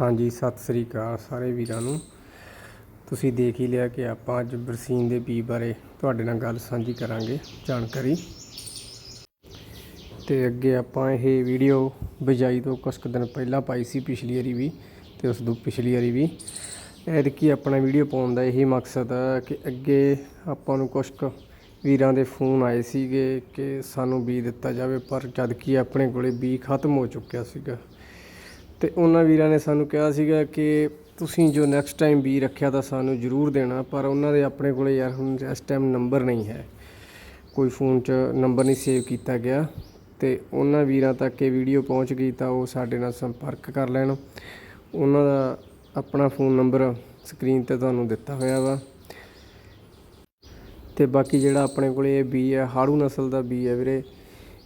ਹਾਂਜੀ, ਸਤਿ ਸ੍ਰੀ ਅਕਾਲ ਸਾਰੇ ਵੀਰਾਂ ਨੂੰ। ਤੁਸੀਂ ਦੇਖ ਹੀ ਲਿਆ ਕਿ ਆਪਾਂ ਅੱਜ ਬਰਸੀਨ ਦੇ ਬੀ ਬਾਰੇ ਤੁਹਾਡੇ ਨਾਲ ਗੱਲ ਸਾਂਝੀ ਕਰਾਂਗੇ ਜਾਣਕਾਰੀ। ਤੇ ਅੱਗੇ ਆਪਾਂ ਇਹ ਵੀਡੀਓ ਬਿਜਾਈ ਤੋਂ ਕੁਝ ਕੁ ਦਿਨ ਪਹਿਲਾਂ ਪਾਈ ਸੀ ਪਿਛਲੀ ਵਾਰੀ ਵੀ ਤੇ ਉਸ ਤੋਂ ਪਿਛਲੀ ਵਾਰੀ ਵੀ। ਐਦਕੀ ਆਪਣਾ ਵੀਡੀਓ ਪਾਉਣ ਦਾ ਇਹੀ ਮਕਸਦ ਹੈ ਕਿ ਅੱਗੇ ਆਪਾਂ ਨੂੰ ਕੁਝ ਕੁ ਵੀਰਾਂ ਦੇ ਫੋਨ ਆਏ ਸੀਗੇ ਕਿ ਸਾਨੂੰ ਬੀ ਦਿੱਤਾ ਜਾਵੇ, ਪਰ ਜਦ ਕਿ ਆਪਣੇ ਕੋਲੇ ਬੀ ਖਤਮ ਹੋ ਚੁੱਕਿਆ ਸੀਗਾ। ਤੇ ਉਹਨਾਂ ਵੀਰਾਂ ਨੇ ਸਾਨੂੰ ਕਿਹਾ ਸੀਗਾ ਕਿ ਤੁਸੀਂ ਜੋ ਨੈਕਸਟ ਟਾਈਮ ਬੀ ਰੱਖਿਆ ਤਾਂ ਸਾਨੂੰ ਜ਼ਰੂਰ ਦੇਣਾ, ਪਰ ਉਹਨਾਂ ਦੇ ਆਪਣੇ ਕੋਲੇ ਯਾਰ ਹੁਣ ਇਸ ਟਾਈਮ ਨੰਬਰ ਨਹੀਂ ਹੈ। ਕੋਈ ਫੋਨ 'ਚ ਨੰਬਰ ਨਹੀਂ ਸੇਵ ਕੀਤਾ ਗਿਆ ਤੇ ਉਹਨਾਂ ਵੀਰਾਂ ਤੱਕ ਇਹ ਵੀਡੀਓ ਪਹੁੰਚ ਗਈ ਤਾਂ ਉਹ ਸਾਡੇ ਨਾਲ ਸੰਪਰਕ ਕਰ ਲੈਣ। ਉਹਨਾਂ ਦਾ ਆਪਣਾ ਫੋਨ ਨੰਬਰ ਸਕਰੀਨ ਤੇ ਤੁਹਾਨੂੰ ਦਿੱਤਾ ਹੋਇਆ ਵਾ। ਤੇ ਬਾਕੀ ਜਿਹੜਾ ਆਪਣੇ ਕੋਲੇ ਇਹ ਬੀ ਹੈ, ਹਾੜੂ ਨਸਲ ਦਾ ਬੀ ਹੈ ਵੀਰੇ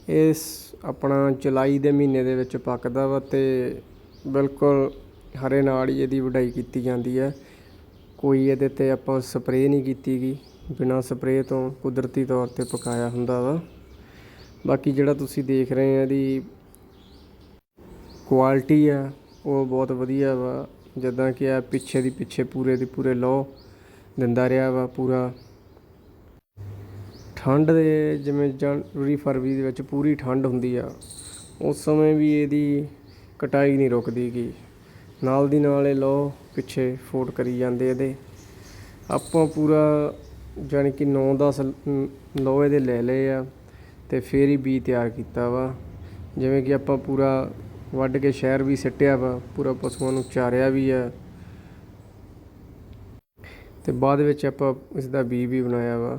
ਇਸ ਆਪਣਾ ਜੁਲਾਈ ਦੇ ਮਹੀਨੇ ਦੇ ਵਿੱਚ ਪੱਕਦਾ ਵਾ ਤੇ ਬਿਲਕੁਲ ਹਰੇ ਨਾਲ ਹੀ ਇਹਦੀ ਵਢਾਈ ਕੀਤੀ ਜਾਂਦੀ ਹੈ। ਕੋਈ ਇਹਦੇ ਤੇ ਆਪਾਂ ਸਪਰੇਅ ਨਹੀਂ ਕੀਤੀ ਗਈ ਬਿਨਾਂ ਸਪਰੇਅ ਤੋਂ ਕੁਦਰਤੀ ਤੌਰ ਤੇ ਪਕਾਇਆ ਹੁੰਦਾ ਵਾ। ਬਾਕੀ ਜਿਹੜਾ ਤੁਸੀਂ ਦੇਖ ਰਹੇ ਆ ਇਹਦੀ ਕੁਆਲਿਟੀ ਆ, ਉਹ ਬਹੁਤ ਵਧੀਆ ਵਾ। ਜਿੱਦਾਂ ਕਿ ਆ ਪਿੱਛੇ ਦੀ ਪਿੱਛੇ ਪੂਰੇ ਦੀ ਪੂਰੇ ਲੋ ਦਿੰਦਾ ਰਿਹਾ ਵਾ ਪੂਰਾ। ਠੰਡ ਦੇ ਜਿਵੇਂ ਜਨਵਰੀ, ਫਰਵਰੀ ਦੇ ਵਿੱਚ ਪੂਰੀ ਠੰਡ ਹੁੰਦੀ ਆ। ਉਸ ਸਮੇਂ ਵੀ ਇਹਦੀ ਕਟਾਈ ਨਹੀਂ ਰੁਕਦੀ ਗੀ। ਨਾਲ ਦੀ ਨਾਲ ਇਹ ਲੋ ਪਿੱਛੇ ਫੋਟ ਕਰੀ ਜਾਂਦੇ ਇਹਦੇ। ਆਪਾਂ ਪੂਰਾ ਜਾਣੀ ਕਿ 9-10 ਲੋ ਇਹਦੇ ਲੈ ਲਏ ਆ ਤੇ ਫੇਰ ਹੀ ਬੀ ਤਿਆਰ ਕੀਤਾ ਵਾ। ਜਿਵੇਂ ਕਿ ਆਪਾਂ ਪੂਰਾ ਵੱਢ ਕੇ ਸ਼ਹਿਰ ਵੀ ਸਿੱਟਿਆ ਵਾ, ਪੂਰਾ ਪਸ਼ੂਆਂ ਨੂੰ ਚਾਰਿਆ ਵੀ ਆ। ਤੇ ਬਾਅਦ ਵਿੱਚ ਆਪਾਂ ਇਸ ਦਾ ਬੀ ਵੀ ਬਣਾਇਆ ਵਾ।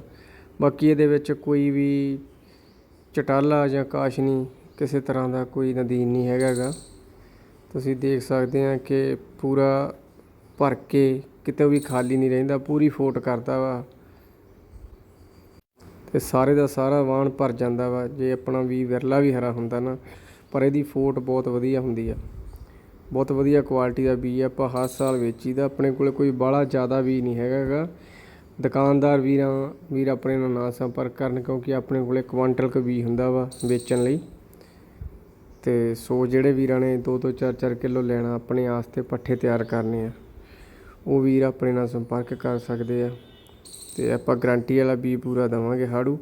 ਬਾਕੀ ਇਹਦੇ ਵਿੱਚ ਕੋਈ ਵੀ ਚਟਾਲਾ ਜਾਂ ਕਾਸ਼ਨੀ ਕਿਸੇ ਤਰ੍ਹਾਂ ਦਾ ਕੋਈ ਨਦੀਨ ਨਹੀਂ ਹੈਗਾ ਤੁਸੀਂ ਦੇਖ ਸਕਦੇ ਆ ਕਿ ਪੂਰਾ ਭਰ ਕੇ ਕਿਤੇ ਵੀ ਖਾਲੀ ਨਹੀਂ ਰਹਿੰਦਾ, ਪੂਰੀ ਫੋਟ ਕਰਦਾ ਵਾ। ਤੇ ਸਾਰੇ ਦਾ ਸਾਰਾ ਵਾਹਣ ਭਰ ਜਾਂਦਾ ਵਾ, ਜੇ ਆਪਣਾ ਵੀ ਵਿਰਲਾ ਵੀ ਹਰਾ ਹੁੰਦਾ ਨਾ, ਪਰ ਇਹਦੀ ਫੋਟ ਬਹੁਤ ਵਧੀਆ ਹੁੰਦੀ ਆ। ਬਹੁਤ ਵਧੀਆ ਕੁਆਲਿਟੀ ਦਾ ਬੀਜ ਆ, ਆਪਾਂ ਹਰ ਸਾਲ ਵੇਚੀਦਾ, ਆਪਣੇ ਕੋਲ ਕੋਈ ਬਾਹਲਾ ਜ਼ਿਆਦਾ ਵੀ ਨਹੀਂ ਹੈਗਾ ਦੁਕਾਨਦਾਰ ਵੀਰਾਂ, ਵੀਰ ਆਪਣੇ ਨਾਲ ਨਾ ਸੰਪਰਕ ਕਰਨ ਕਿਉਂਕਿ ਆਪਣੇ ਕੋਲੇ ਕੁਆਂਟਲ ਕੁ ਬੀਜ ਹੁੰਦਾ ਵਾ ਵੇਚਣ ਲਈ। ਅਤੇ ਸੋ ਜਿਹੜੇ ਵੀਰਾਂ ਨੇ ਦੋ ਦੋ ਚਾਰ ਚਾਰ ਕਿਲੋ ਲੈਣਾ ਆਪਣੇ ਆਸਤੇ ਪੱਠੇ ਤਿਆਰ ਕਰਨੇ ਆ, ਉਹ ਵੀਰ ਆਪਣੇ ਨਾਲ ਸੰਪਰਕ ਕਰ ਸਕਦੇ ਆ ਅਤੇ ਆਪਾਂ ਗਰੰਟੀ ਵਾਲਾ ਬੀ ਪੂਰਾ ਦੇਵਾਂਗੇ ਹਾੜੂ।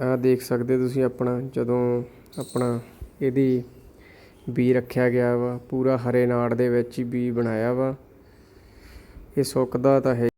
ਆ ਦੇਖ ਸਕਦੇ ਤੁਸੀਂ ਆਪਣਾ, ਜਦੋਂ ਆਪਣਾ ਇਹਦੀ ਬੀ ਰੱਖਿਆ ਗਿਆ ਵਾ, ਪੂਰਾ ਹਰੇ ਨਾੜ ਦੇ ਵਿੱਚ ਹੀ ਬੀ ਬਣਾਇਆ ਵਾ। ਇਹ ਸੁੱਕਦਾ ਤਾਂ ਹੈ